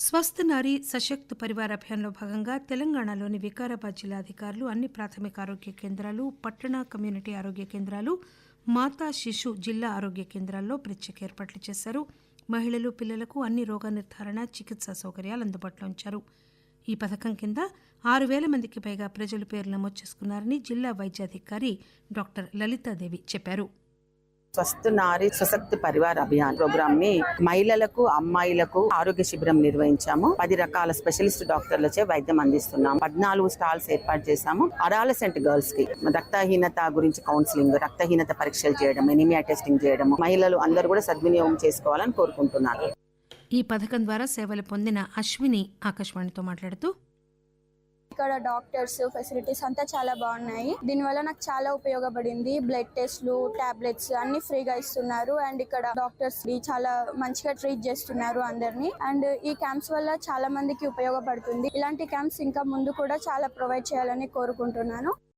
స్వస్థ నారీ సశక్త్ పరివార్ అభియాన్లో భాగంగా తెలంగాణలోని వికారాబాద్ జిల్లా అధికారులు అన్ని ప్రాథమిక ఆరోగ్య కేంద్రాలు పట్టణ కమ్యూనిటీ ఆరోగ్య కేంద్రాలు మాతా శిశు జిల్లా ఆరోగ్య కేంద్రాల్లో ప్రత్యేక ఏర్పాట్లు చేశారు. మహిళలు పిల్లలకు అన్ని రోగ నిర్ధారణ చికిత్సా సౌకర్యాలు అందుబాటులో ఉంచారు. ఈ పథకం కింద ఆరు వేల మందికి పైగా ప్రజలు పేర్లు నమోదు చేసుకున్నారని జిల్లా వైద్యాధికారి డాక్టర్ లలితాదేవి చెప్పారు. స్వస్థ నారీ స్వశక్తి పరివార్ అభియాన్ ప్రోగ్రామ్ని మహిళలకు అమ్మాయిలకు ఆరోగ్య శిబిరం నిర్వహించాము. పది రకాల స్పెషలిస్ట్ డాక్టర్లచే వైద్యం అందిస్తున్నాం. పద్నాలుగు స్టాల్స్ ఏర్పాటు చేశాము. అడాలసెంట్ గర్ల్స్కి రక్తహీనత గురించి కౌన్సిలింగ్ రక్తహీనత పరీక్షలు చేయడం ఎనిమియా టెస్టింగ్ చేయడం మహిళలు అందరూ కూడా సద్వినియోగం చేసుకోవాలని కోరుకుంటున్నాను ఈ పథకం ద్వారా సేవలు పొందిన అశ్విని ఆకాశవాణితో మాట్లాడుతూ ఇక్కడ డాక్టర్స్ ఫెసిలిటీస్ అంతా చాలా బాగున్నాయి. దీనివల్ల నాకు చాలా ఉపయోగపడింది. బ్లడ్ టెస్ట్లు టాబ్లెట్స్ అన్ని ఫ్రీగా ఇస్తున్నారు. అండ్ ఇక్కడ డాక్టర్స్ చాలా మంచిగా ట్రీట్ చేస్తున్నారు అందరినీ. అండ్ ఈ క్యాంప్స్ వల్ల చాలా మందికి ఉపయోగపడుతుంది. ఇలాంటి క్యాంప్స్ ఇంకా ముందు కూడా చాలా ప్రొవైడ్ చేయాలని కోరుకుంటున్నాను.